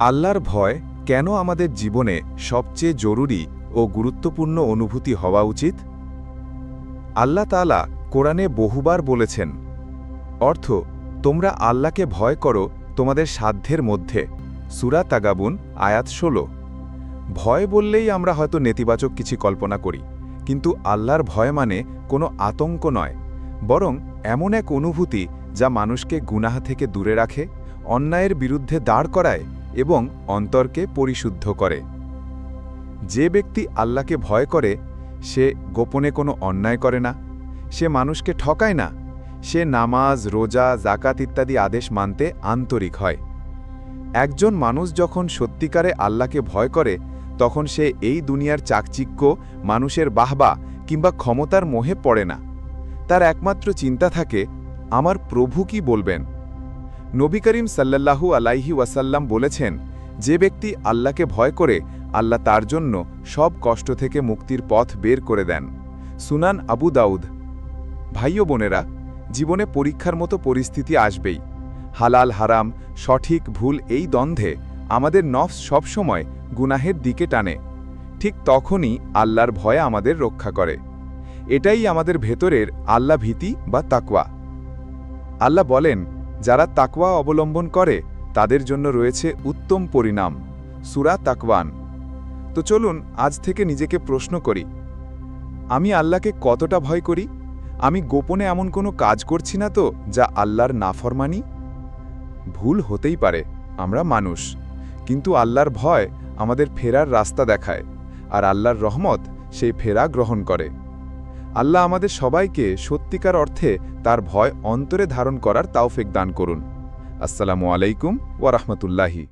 আল্লাহর ভয় কেন আমাদের জীবনে সবচেয়ে জরুরি ও গুরুত্বপূর্ণ অনুভূতি হওয়া উচিত? আল্লাহ তাআলা কোরআনে বহুবার বলেছেন, অর্থ, তোমরা আল্লাহকে ভয় করো তোমাদের সাধ্যের মধ্যে। সুরা তাগাবুন, আয়াত ষোলো। ভয় বললেই আমরা হয়তো নেতিবাচক কিছু কল্পনা করি, কিন্তু আল্লাহর ভয় মানে কোনো আতঙ্ক নয়, বরং এমন এক অনুভূতি যা মানুষকে গুনাহ থেকে দূরে রাখে, অন্যায়ের বিরুদ্ধে দাঁড় করায় এবং অন্তরকে পরিশুদ্ধ করে। যে ব্যক্তি আল্লাহকে ভয় করে, সে গোপনে কোনো অন্যায় করে না, সে মানুষকে ঠকায় না, সে নামাজ, রোজা জাকাত ইত্যাদি আদেশ মানতে আন্তরিক হয়। একজন মানুষ যখন সত্যিকারে আল্লাহকে ভয় করে, তখন সে এই দুনিয়ার চাকচিক্য, মানুষের বাহবা কিংবা ক্ষমতার মোহে পড়ে না। তার একমাত্র চিন্তা থাকে, আমার প্রভু কি বলবেন? নবী করিম সাল্লাল্লাহু আলাইহি ওয়াসাল্লাম বলেছেন, যে ব্যক্তি আল্লাহকে ভয় করে, আল্লাহ তার জন্য সব কষ্ট থেকে মুক্তির পথ বের করে দেন। সুনান আবু দাউদ। ভাই ও বোনেরা, জীবনে পরীক্ষার মতো পরিস্থিতি আসবেই। হালাল, হারাম, সঠিক ভুল এই দ্বন্দ্বে আমাদের নফস সবসময় গুনাহের দিকে টানে। ঠিক তখনই আল্লাহর ভয় আমাদের রক্ষা করে। এটাই আমাদের ভেতরের আল্লাহ ভীতি বা তাকওয়া। আল্লাহ বলেন যারা তাকওয়া অবলম্বন করে, তাদের জন্য রয়েছে উত্তম পরিণাম। সুরা তাকওয়ান। তো চলুন আজ থেকে নিজেকে প্রশ্ন করি, আমি আল্লাহকে কতটা ভয় করি? আমি গোপনে এমন কোনো কাজ করছি না তো, যা আল্লাহর নাফরমানি? ভুল হতেই পারে, আমরা মানুষ। কিন্তু আল্লাহর ভয় আমাদের ফেরার রাস্তা দেখায়, আর আল্লাহর রহমত সেই ফেরা গ্রহণ করে। আল্লাহ আমাদের সবাইকে সত্যিকার অর্থে তার ভয় অন্তরে ধারণ করার তাওফেক দান করুন। আসসালামু আলাইকুম ওয়া রাহমাতুল্লাহি।